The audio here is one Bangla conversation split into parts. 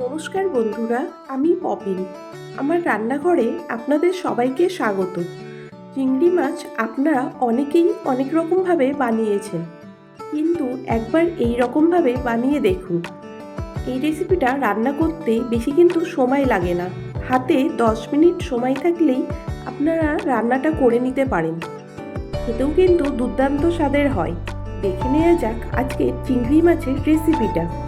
নমস্কার বন্ধুরা, আমি পপিন। আমার রান্নাঘরে আপনাদের সবাইকে স্বাগত। চিংড়ি মাছ আপনারা অনেকেই অনেক রকমভাবে বানিয়েছেন। কিন্তু একবার এই রকমভাবে বানিয়ে দেখুন। এই রেসিপিটা রান্না করতে বেশি কিন্তু সময় লাগে না। হাতে দশ মিনিট সময় থাকলেই আপনারা রান্নাটা করে নিতে পারেন। খেতেও কিন্তু দুর্দান্ত স্বাদের হয়। দেখে নেওয়া যাক আজকে চিংড়ি মাছের রেসিপিটা।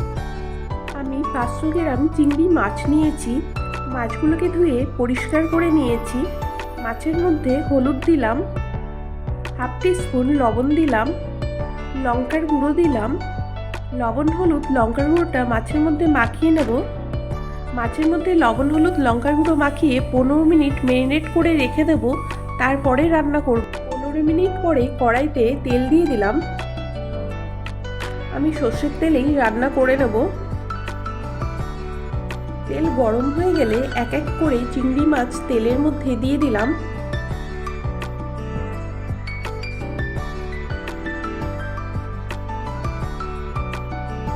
পাঁচশো গ্রাম চিংড়ি মাছ নিয়েছি। মাছগুলোকে ধুয়ে পরিষ্কার করে নিয়েছি। মাছের মধ্যে হলুদ দিলাম, হাফ স্পুন লবণ দিলাম, লঙ্কার গুঁড়ো দিলাম। লবণ, হলুদ, লঙ্কার গুঁড়োটা মাছের মধ্যে মাখিয়ে নেব। মাছের মধ্যে লবণ, হলুদ, লঙ্কার গুঁড়ো মাখিয়ে পনেরো মিনিট মেরিনেট করে রেখে দেব। তারপরে রান্না করব। পনেরো মিনিট পরে কড়াইতে তেল দিয়ে দিলাম। আমি সর্ষের তেলেই রান্না করে নেব। তেল গরম হয়ে গেলে এক এক করে চিংড়ি মাছ তেলের মধ্যে দিয়ে দিলাম।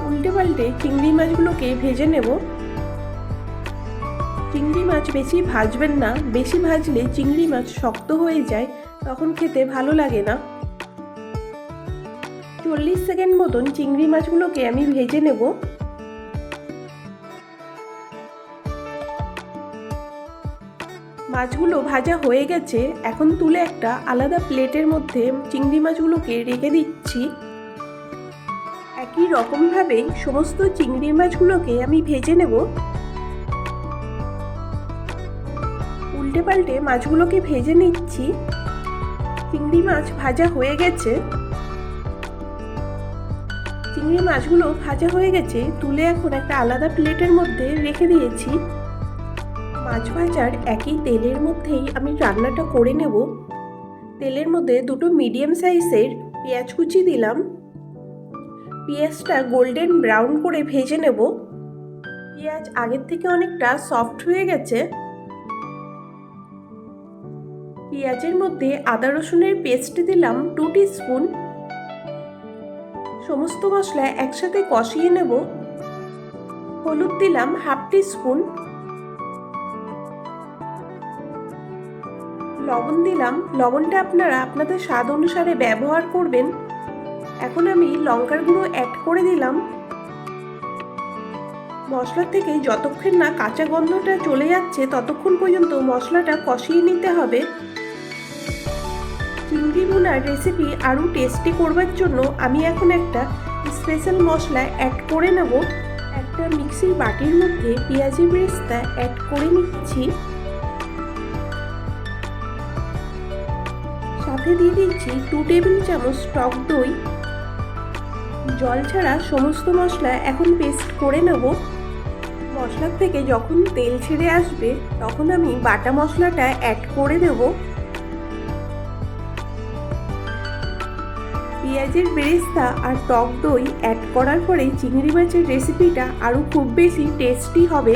উল্টে পাল্টে চিংড়ি মাছগুলোকে ভেজে নেব। চিংড়ি মাছ বেশি ভাজবেন না, বেশি ভাজলে চিংড়ি মাছ শক্ত হয়ে যায়, তখন খেতে ভালো লাগে না। চল্লিশ সেকেন্ড মতন চিংড়ি মাছগুলোকে আমি ভেজে নেব। মাছগুলো ভাজা হয়ে গেছে, এখন তুলে একটা আলাদা প্লেটের মধ্যে চিংড়ি মাছগুলোকে রেখে দিচ্ছি। একই রকমভাবে সমস্ত চিংড়ি মাছগুলোকে আমি ভেজে নেব। উল্টে পাল্টে মাছগুলোকে ভেজে নিচ্ছি। চিংড়ি মাছ ভাজা হয়ে গেছে। চিংড়ি মাছগুলো ভাজা হয়ে গেছে, তুলে এখন একটা আলাদা প্লেটের মধ্যে রেখে দিয়েছি। মাছ ভাজার একই তেলের মধ্যেই আমি রান্নাটা করে নেব। তেলের মধ্যে দুটো মিডিয়াম সাইজের পেঁয়াজ কুচি দিলাম। পেঁয়াজটা গোল্ডেন ব্রাউন করে ভেজে নেব। পেঁয়াজ আগের থেকে অনেকটা সফট হয়ে গেছে। পেঁয়াজের মধ্যে আদা রসুনের পেস্ট দিলাম টু স্পুন সমস্ত মশলা একসাথে কষিয়ে নেব। হলুদ দিলাম হাফ স্পুন লবণ দিলাম। লবণটা আপনারা আপনাদের স্বাদ অনুসারে ব্যবহার করবেন। এখন আমি লঙ্কার গুঁড়ো অ্যাড করে দিলাম। মশলার থেকে যতক্ষণ না কাঁচা গন্ধটা চলে যাচ্ছে, ততক্ষণ পর্যন্ত মশলাটা কষিয়ে নিতে হবে। চিংড়ি ভুনার রেসিপি আরও টেস্টি করবার জন্য আমি এখন একটা স্পেশাল মশলা অ্যাড করে নেব। একটা মিক্সির বাটির মধ্যে পেঁয়াজি ব্রেস্তা অ্যাড করে নিচ্ছি। সাথে দিয়ে দিচ্ছি টু টেবিল চামচ টক দই। জল ছাড়া সমস্ত মশলা এখন পেস্ট করে নেব। মশলার থেকে যখন তেল ছেড়ে আসবে, তখন আমি বাটা মশলাটা অ্যাড করে দেব। পেঁয়াজের বেরেস্তা আর টক দই অ্যাড করার পরে চিংড়ি মাছের রেসিপিটা আরও খুব বেশি টেস্টি হবে।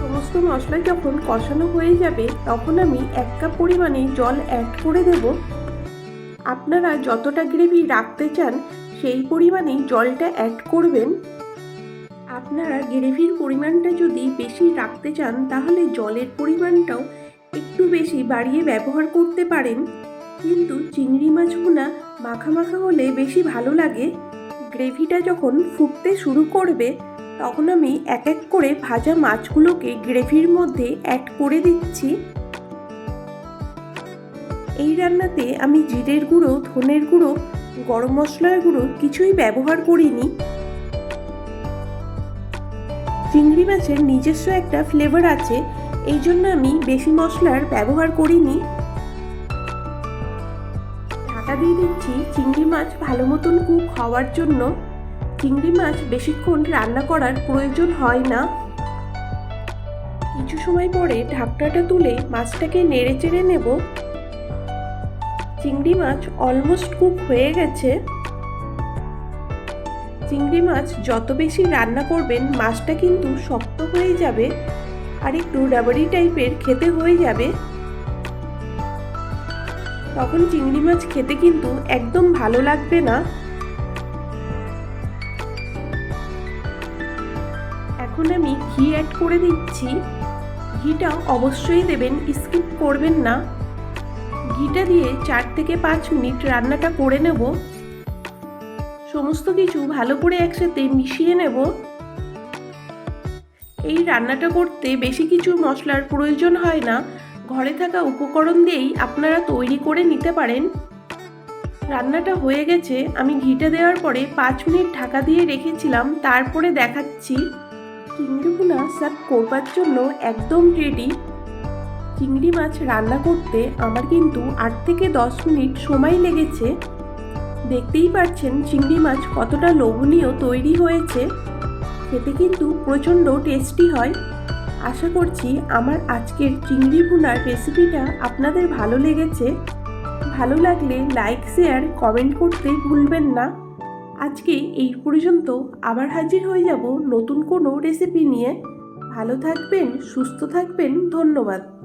সমস্ত মশলা যখন কষানো হয়ে যাবে, তখন আমি এক কাপ পরিমাণে জল অ্যাড করে দেব। আপনারা যতটা গ্রেভি রাখতে চান, সেই পরিমাণেই জলটা অ্যাড করবেন। আপনারা গ্রেভির পরিমাণটা যদি বেশি রাখতে চান, তাহলে জলের পরিমাণটাও একটু বেশি বাড়িয়ে ব্যবহার করতে পারেন। কিন্তু চিংড়ি মাছ ভুনা মাখা মাখা হলে বেশি ভালো লাগে। গ্রেভিটা যখন ফুটতে শুরু করবে, তখন আমি এক এক করে ভাজা মাছগুলোকে গ্রেভির মধ্যে অ্যাড করে দিচ্ছি। এই রান্নাতে আমি জিরের গুঁড়ো, ধনের গুঁড়ো, গরম মশলার গুঁড়ো কিছুই ব্যবহার করিনি। চিংড়ি মাছের নিজস্ব একটা ফ্লেভার আছে, এই জন্য আমি বেশি মশলার ব্যবহার করিনি। ঢাকা দিয়ে দিচ্ছি চিংড়ি মাছ ভালো মতন কুক হওয়ার জন্য। চিংড়ি মাছ বেশিক্ষণ রান্না করার প্রয়োজন হয় না। কিছু সময় পরে ঢাকনাটা তুলে মাছটাকে নেড়ে চেড়ে নেব। চিংড়ি মাছ অলমোস্ট কুক হয়ে গেছে। চিংড়ি মাছ যত বেশি রান্না করবেন, মাছটা কিন্তু শক্ত হয়ে যাবে আর একটু রাবারি টাইপের খেতে হয়ে যাবে। তখন চিংড়ি মাছ খেতে কিন্তু একদম ভালো লাগবে না। এখন আমি ঘি অ্যাড করে দিচ্ছি। ঘিটা অবশ্যই দেবেন স্কিপ করবেন না। ঘিটা দিয়ে চার থেকে পাঁচ মিনিট রান্নাটা করে নেব। সমস্ত কিছু ভালো করে একসাথে মিশিয়ে নেব। এই রান্নাটা করতে বেশি কিছু মশলার প্রয়োজন হয় না। ঘরে থাকা উপকরণ দিয়েই আপনারা তৈরি করে নিতে পারেন। রান্নাটা হয়ে গেছে। আমি ঘিটা দেওয়ার পরে পাঁচ মিনিট ঢাকা দিয়ে রেখেছিলাম। তারপরে দেখাচ্ছি। চিংড়ি ভুনা সার্ভ করবার জন্য একদম রেডি চিংড়ি মাছ রান্না করতে আমার কিন্তু আট থেকে দশ মিনিট সময় লেগেছে। দেখতেই পাচ্ছেন চিংড়ি মাছ কতটা লোভনীয় তৈরি হয়েছে। খেতে কিন্তু প্রচণ্ড টেস্টি হয়। আশা করছি আমার আজকের চিংড়ি ভুনার রেসিপিটা আপনাদের ভালো লেগেছে। ভালো লাগলে লাইক, শেয়ার, কমেন্ট করতে ভুলবেন না। আজকে এই পর্যন্ত আবার হাজির হয়ে যাব নতুন কোনো রেসিপি নিয়ে। ভালো থাকবেন, সুস্থ থাকবেন, ধন্যবাদ।